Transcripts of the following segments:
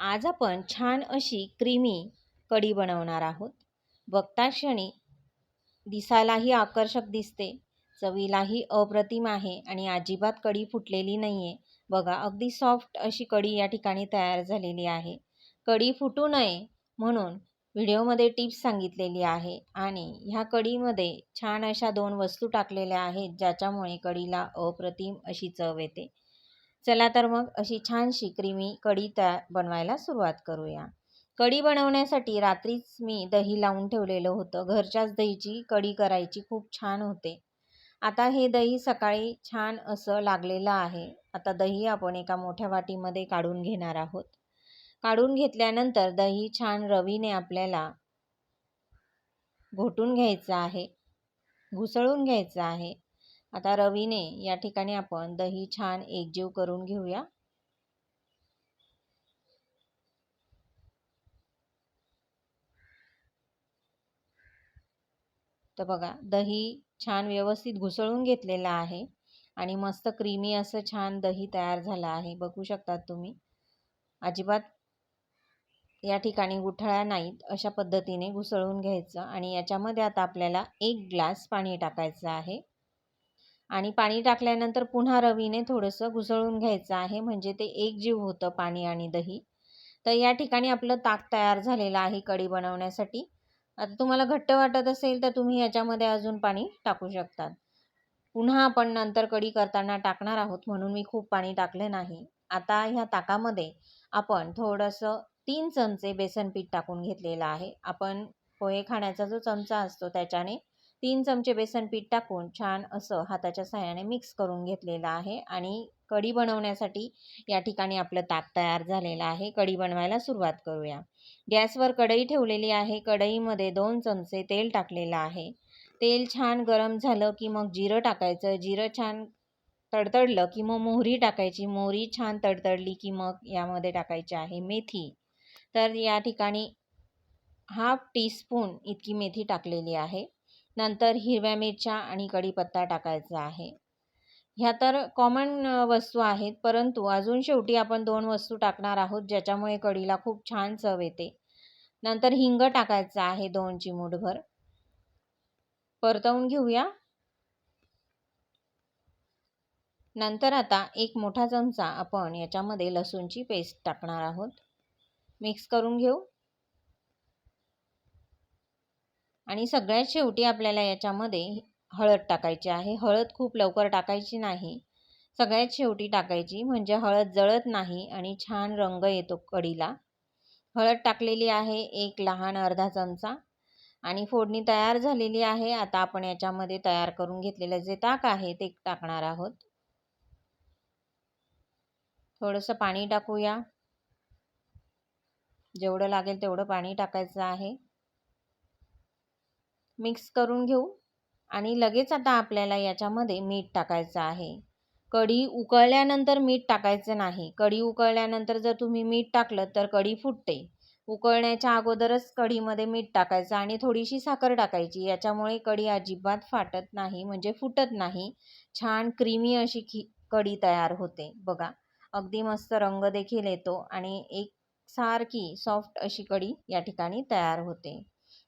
आज आपण छान अशी क्रीमी कढी बनवणार आहोत. बघता क्षणी दिसायलाही आकर्षक दिसते चवीलाही अप्रतिम आहे आणि अजिबात कढी फुटलेली नाही आहे बघा अगदी सॉफ्ट अशी कढी या ठिकाणी तयार झालेली आहे. कढी फुटू नये म्हणून व्हिडिओमध्ये टिप्स सांगितलेली आहे आणि ह्या कढीमध्ये छान अशा दोन वस्तू टाकलेल्या आहेत ज्याच्यामुळे कढीला अप्रतिम अशी चव येते. चला तर मग अशी छानशी क्रीमी कढी तया बनवायला सुरुवात करूया. कढी बनवण्यासाठी रात्रीच मी दही लावून ठेवलेलं होतं. घरच्याच दहीची कढी करायची खूप छान होते. आता हे दही सकाळी छान असं लागलेलं आहे. आता दही आपण एका मोठ्या वाटीमध्ये काढून घेणार आहोत. काढून घेतल्यानंतर दही छान रवीने आपल्याला घोटून घ्यायचं आहे. घुसळून घ्यायचं आहे. आता रवीने या ठिकाणी आपण दही छान एकजीव करून घेऊया. तर बघा दही छान व्यवस्थित घुसळून घेतलेलं आहे आणि मस्त क्रीमी असं छान दही तयार झालं आहे. बघू शकतात तुम्ही. अजिबात या ठिकाणी गुठळ्या नाहीत अशा पद्धतीने घुसळून घ्यायचं आणि याच्यामध्ये आता आपल्याला एक ग्लास पाणी टाकायचं आहे. आणि पाणी टाकल्यानंतर पुन्हा रवीने थोडंसं घुसळून घ्यायचं आहे म्हणजे ते एक जीव होतं पाणी आणि दही. तर या ठिकाणी आपलं ताक तयार झालेलं आहे कढी बनवण्यासाठी. आता तुम्हाला घट्ट वाटत असेल तर तुम्ही याच्यामध्ये अजून पाणी टाकू शकतात. पुन्हा आपण नंतर कढी करताना टाकणार आहोत म्हणून मी खूप पाणी टाकलं नाही. आता ह्या ताकामध्ये आपण थोडंसं तीन चमचे बेसन पीठ टाकून घेतलेलं आहे. आपण पोहे खाण्याचा जो चमचा असतो त्याच्याने तीन चमचे बेसन पीठ टाकून छान असं हाताच्या सहाय्याने मिक्स करून घेतलेलं आहे. आणि कढी बनवण्यासाठी या ठिकाणी आपलं ताक तयार झालेलं आहे. कढी बनवायला सुरुवात करूया. गॅसवर कढई ठेवलेली आहे. कढईमध्ये दोन चमचे तेल टाकलेलं आहे. तेल छान गरम झालं की मग जिरं टाकायचं. जिरं छान तडतडलं की मग मोहरी टाकायची. मोहरी छान तडतडली की मग यामध्ये टाकायची आहे मेथी. तर या ठिकाणी हाफ टीस्पून इतकी मेथी टाकलेली आहे. नंतर हिरव्या मिरच्या आणि कढीपत्ता टाकायचा आहे. ह्या तर कॉमन वस्तू आहेत परंतु अजून शेवटी आपण दोन वस्तू टाकणार आहोत ज्याच्यामुळे कढीला खूप छान चव येते. नंतर हिंग टाकायचं आहे दोन चिमूटभर परतवून घेऊया. नंतर आता एक मोठा चमचा आपण याच्यामध्ये लसूणची पेस्ट टाकणार आहोत. मिक्स करून घेऊ. आणि सगळ्यात शेवटी आपल्याला याच्यामध्ये हळद टाकायची आहे. हळद खूप लवकर टाकायची नाही. सगळ्यात शेवटी टाकायची म्हणजे हळद जळत नाही आणि छान रंग येतो कढीला हळद टाकलेली आहे एक लहान अर्धा चमचा आणि फोडणी तयार झालेली आहे. आता आपण याच्यामध्ये तयार करून घेतलेलं जे ताक आहे ते टाकणार आहोत. थोडंसं पाणी टाकूया. जेवढं लागेल तेवढं पाणी टाकायचं आहे. मिक्स करून घेऊ. आणि लगेच आता आपल्याला याच्यामध्ये मीठ टाकायचं आहे. कढी उकळल्यानंतर मीठ टाकायचं नाही. कढी उकळल्यानंतर जर तुम्ही मीठ टाकलं तर कढी फुटते. उकळण्याच्या अगोदरच कढीमध्ये मीठ टाकायचं आणि थोडीशी साखर टाकायची. याच्यामुळे कढी अजिबात फाटत नाही म्हणजे फुटत नाही. छान क्रीमी अशी खी कढी तयार होते. बघा अगदी मस्त रंग देखील येतो आणि एक सारखी सॉफ्ट अशी कढी या ठिकाणी तयार होते.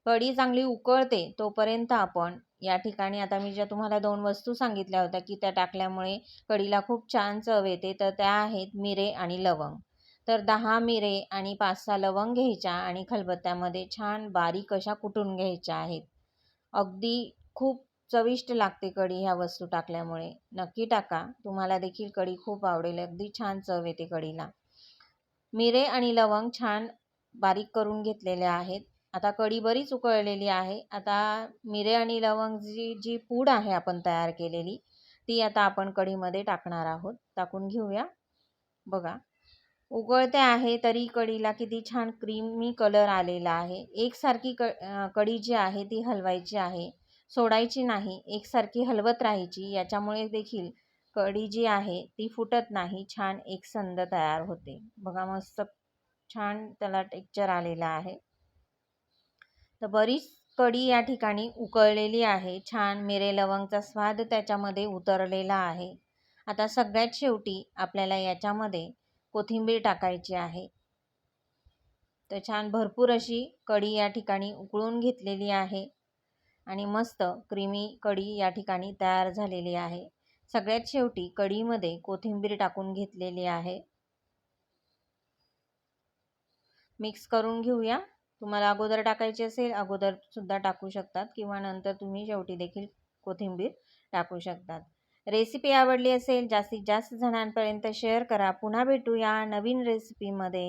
कढी चांगली उकळते तोपर्यंत आपण या ठिकाणी आता मी ज्या तुम्हाला दोन वस्तू सांगितल्या होत्या की त्या टाकल्यामुळे कढीला खूप छान चव येते तर त्या आहेत मिरे आणि लवंग. तर दहा मिरे आणि पाच सहा लवंग घ्यायच्या आणि खलबत्त्यामध्ये छान बारीक अशा कुटून घ्यायच्या आहेत. अगदी खूप चविष्ट लागते कढी ह्या वस्तू टाकल्यामुळे. नक्की टाका तुम्हाला देखील कढी खूप आवडेल अगदी छान चव येते कढीला. मिरे आणि लवंग छान बारीक करून घेतलेले आहेत. आता कढी बरीच उकळलेली आहे. आता मिरे आणि लवंगची जी पूड आहे आपण तयार केलेली ती आता आपण कढीमध्ये टाकणार आहोत. टाकून घेऊया. बघा. उकळते आहे तरी कढीला किती छान क्रीमी कलर आलेला आहे. एकसारखी क कढी जी आहे ती हलवायची आहे. सोडायची नाही. एकसारखी हलवत राहायची. याच्यामुळे देखील कढी जी आहे ती फुटत नाही. छान एकसंध तयार होते. बघा मस्त छान त्याला टेक्चर आलेला आहे. तर बरीच कढी या ठिकाणी उकळलेली आहे. छान मिरे लवंगचा स्वाद त्याच्यामध्ये उतरलेला आहे. आता सगळ्यात शेवटी आपल्याला याच्यामध्ये कोथिंबीर टाकायची आहे. तर छान भरपूर अशी कढी या ठिकाणी उकळून घेतलेली आहे आणि मस्त क्रीमी कढी या ठिकाणी तयार झालेली आहे. सगळ्यात शेवटी कढीमध्ये कोथिंबीर टाकून घेतलेली आहे. मिक्स करून घेऊया. तुम्हाला अगोदर टाकायची असेल अगोदरसुद्धा टाकू शकतात किंवा नंतर तुम्ही शेवटी देखील कोथिंबीर टाकू शकतात. रेसिपी आवडली असेल जास्तीत जास्त जणांपर्यंत शेअर करा. पुन्हा भेटूया नवीन रेसिपीमध्ये